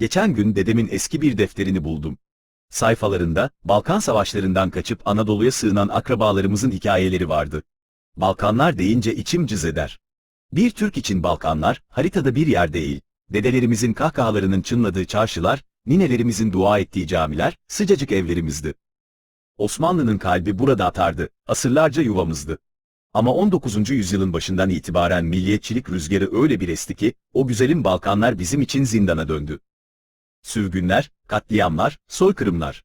Geçen gün dedemin eski bir defterini buldum. Sayfalarında, Balkan savaşlarından kaçıp Anadolu'ya sığınan akrabalarımızın hikayeleri vardı. Balkanlar deyince içim cız eder. Bir Türk için Balkanlar, haritada bir yer değil. Dedelerimizin kahkahalarının çınladığı çarşılar, ninelerimizin dua ettiği camiler, sıcacık evlerimizdi. Osmanlı'nın kalbi burada atardı, asırlarca yuvamızdı. Ama 19. yüzyılın başından itibaren milliyetçilik rüzgarı öyle bir esti ki, o güzelim Balkanlar bizim için zindana döndü. Sürgünler, katliamlar, soykırımlar.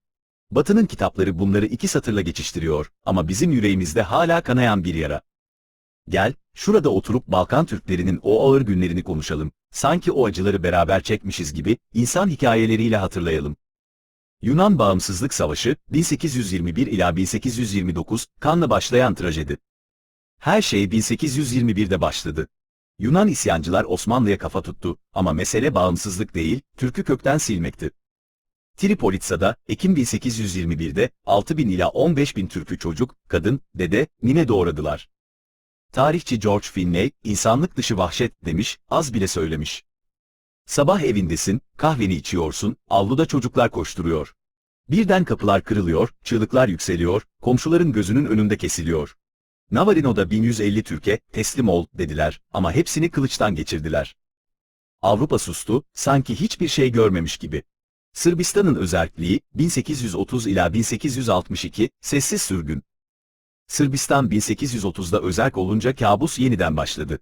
Batı'nın kitapları bunları iki satırla geçiştiriyor ama bizim yüreğimizde hala kanayan bir yara. Gel, şurada oturup Balkan Türklerinin o ağır günlerini konuşalım. Sanki o acıları beraber çekmişiz gibi insan hikayeleriyle hatırlayalım. Yunan Bağımsızlık Savaşı 1821 ila 1829 kanla başlayan trajedi. Her şey 1821'de başladı. Yunan isyancılar Osmanlı'ya kafa tuttu ama mesele bağımsızlık değil, Türk'ü kökten silmekti. Tripolitsa'da Ekim 1821'de 6 bin ila 15 bin Türk'ü çocuk, kadın, dede, nine doğradılar. Tarihçi George Finlay, insanlık dışı vahşet demiş, az bile söylemiş. Sabah evindesin, kahveni içiyorsun, avluda çocuklar koşturuyor. Birden kapılar kırılıyor, çığlıklar yükseliyor, komşuların gözünün önünde kesiliyor. Navarino'da 1150 Türk'e teslim ol dediler ama hepsini kılıçtan geçirdiler. Avrupa sustu, sanki hiçbir şey görmemiş gibi. Sırbistan'ın özerkliği 1830 ila 1862 sessiz sürgün. Sırbistan 1830'da özerk olunca kabus yeniden başladı.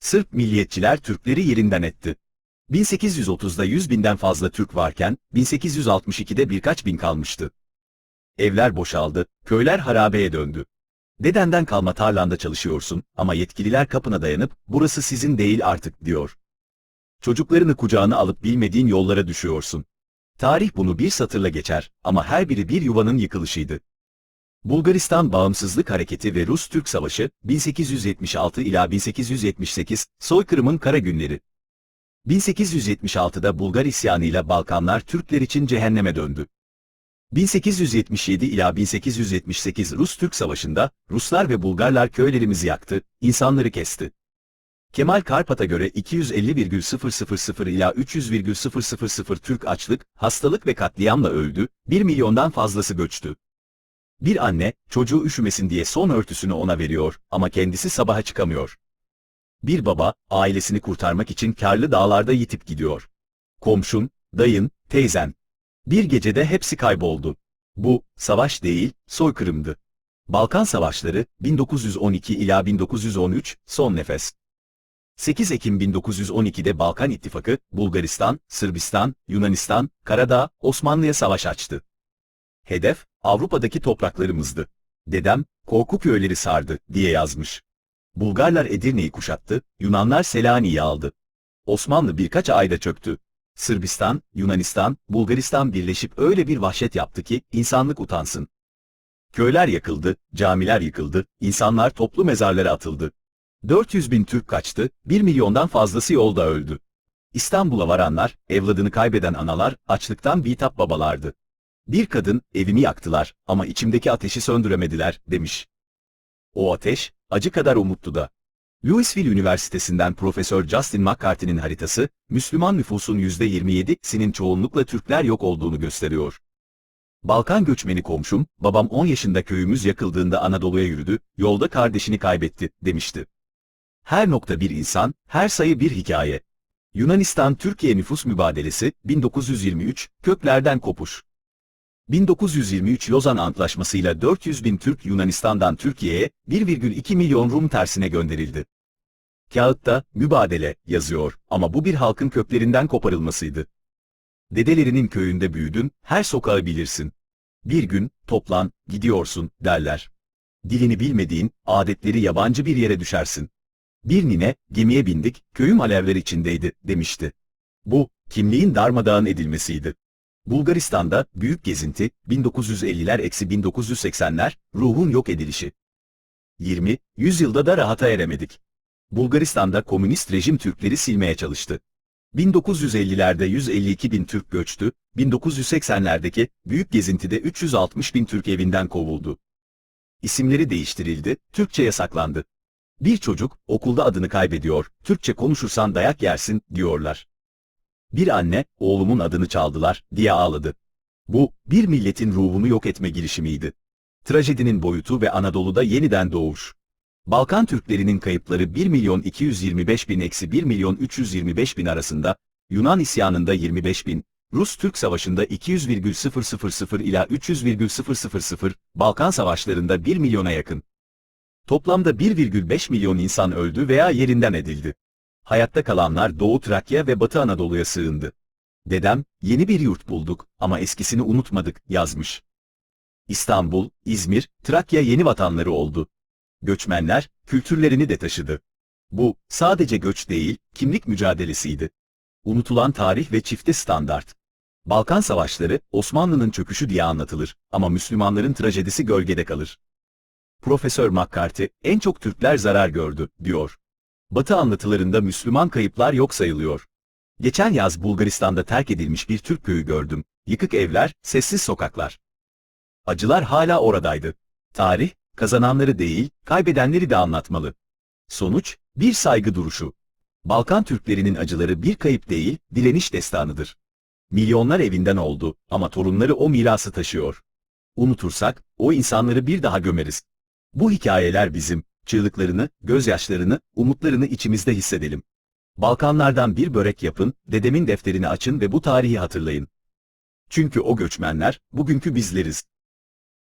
Sırp milliyetçiler Türkleri yerinden etti. 1830'da 100 binden fazla Türk varken 1862'de birkaç bin kalmıştı. Evler boşaldı, köyler harabeye döndü. Dedenden kalma tarlanda çalışıyorsun ama yetkililer kapına dayanıp burası sizin değil artık diyor. Çocuklarını kucağına alıp bilmediğin yollara düşüyorsun. Tarih bunu bir satırla geçer ama her biri bir yuvanın yıkılışıydı. Bulgaristan Bağımsızlık Hareketi ve Rus-Türk Savaşı 1876 ila 1878 soykırımın kara günleri. 1876'da Bulgar isyanıyla Balkanlar Türkler için cehenneme döndü. 1877 ila 1878 Rus-Türk Savaşı'nda Ruslar ve Bulgarlar köylerimizi yaktı, insanları kesti. Kemal Karpat'a göre 250,000 ila 300,000 Türk açlık, hastalık ve katliamla öldü, 1 milyondan fazlası göçtü. Bir anne, çocuğu üşümesin diye son örtüsünü ona veriyor ama kendisi sabaha çıkamıyor. Bir baba, ailesini kurtarmak için karlı dağlarda yitip gidiyor. Komşun, dayın, teyzen. Bir gecede hepsi kayboldu. Bu, savaş değil, soykırımdı. Balkan Savaşları, 1912 ila 1913, son nefes. 8 Ekim 1912'de Balkan İttifakı, Bulgaristan, Sırbistan, Yunanistan, Karadağ, Osmanlı'ya savaş açtı. Hedef, Avrupa'daki topraklarımızdı. Dedem, korku köyleri sardı, diye yazmış. Bulgarlar Edirne'yi kuşattı, Yunanlar Selanik'i aldı. Osmanlı birkaç ayda çöktü. Sırbistan, Yunanistan, Bulgaristan birleşip öyle bir vahşet yaptı ki, insanlık utansın. Köyler yakıldı, camiler yıkıldı, insanlar toplu mezarlara atıldı. 400 bin Türk kaçtı, 1 milyondan fazlası yolda öldü. İstanbul'a varanlar, evladını kaybeden analar, açlıktan bitap babalardı. Bir kadın, evimi yaktılar ama içimdeki ateşi söndüremediler, demiş. O ateş, acı kadar umuttu da. Louisville Üniversitesi'nden Profesör Justin McCarthy'nin haritası, Müslüman nüfusun %27'sinin çoğunlukla Türkler yok olduğunu gösteriyor. Balkan göçmeni komşum, babam 10 yaşında köyümüz yakıldığında Anadolu'ya yürüdü, yolda kardeşini kaybetti, demişti. Her nokta bir insan, her sayı bir hikaye. Yunanistan-Türkiye nüfus mübadelesi, 1923, köklerden kopuş. 1923 Lozan Antlaşması'yla 400 bin Türk Yunanistan'dan Türkiye'ye 1,2 milyon Rum tersine gönderildi. Kağıtta mübadele yazıyor ama bu bir halkın köklerinden koparılmasıydı. Dedelerinin köyünde büyüdün, her sokağı bilirsin. Bir gün, toplan, gidiyorsun, derler. Dilini bilmediğin, adetleri yabancı bir yere düşersin. Bir nine, gemiye bindik, köyüm alevler içindeydi, demişti. Bu, kimliğin darmadağın edilmesiydi. Bulgaristan'da büyük gezinti 1950'ler-1980'ler ruhun yok edilişi. 20. Yüzyılda da rahata eremedik. Bulgaristan'da komünist rejim Türkleri silmeye çalıştı. 1950'lerde 152 bin Türk göçtü, 1980'lerdeki büyük gezintide 360 bin Türk evinden kovuldu. İsimleri değiştirildi, Türkçe yasaklandı. Bir çocuk okulda adını kaybediyor, Türkçe konuşursan dayak yersin diyorlar. Bir anne, oğlumun adını çaldılar, diye ağladı. Bu, bir milletin ruhunu yok etme girişimiydi. Trajedinin boyutu ve Anadolu'da yeniden doğuş. Balkan Türklerinin kayıpları 1 milyon 225 bin eksi 1 milyon 325 bin arasında, Yunan isyanında 25 bin, Rus-Türk savaşında 200,000 ila 300,000, Balkan savaşlarında 1 milyona yakın. Toplamda 1,5 milyon insan öldü veya yerinden edildi. Hayatta kalanlar Doğu Trakya ve Batı Anadolu'ya sığındı. Dedem, yeni bir yurt bulduk ama eskisini unutmadık, yazmış. İstanbul, İzmir, Trakya yeni vatanları oldu. Göçmenler, kültürlerini de taşıdı. Bu, sadece göç değil, kimlik mücadelesiydi. Unutulan tarih ve çifte standart. Balkan Savaşları, Osmanlı'nın çöküşü diye anlatılır ama Müslümanların trajedisi gölgede kalır. Profesör McCarthy, en çok Türkler zarar gördü, diyor. Batı anlatılarında Müslüman kayıplar yok sayılıyor. Geçen yaz Bulgaristan'da terk edilmiş bir Türk köyü gördüm. Yıkık evler, sessiz sokaklar. Acılar hala oradaydı. Tarih, kazananları değil, kaybedenleri de anlatmalı. Sonuç, bir saygı duruşu. Balkan Türklerinin acıları bir kayıp değil, direniş destanıdır. Milyonlar evinden oldu ama torunları o mirası taşıyor. Unutursak, o insanları bir daha gömeriz. Bu hikayeler bizim, çığlıklarını, gözyaşlarını, umutlarını içimizde hissedelim. Balkanlardan bir börek yapın, dedemin defterini açın ve bu tarihi hatırlayın. Çünkü o göçmenler, bugünkü bizleriz.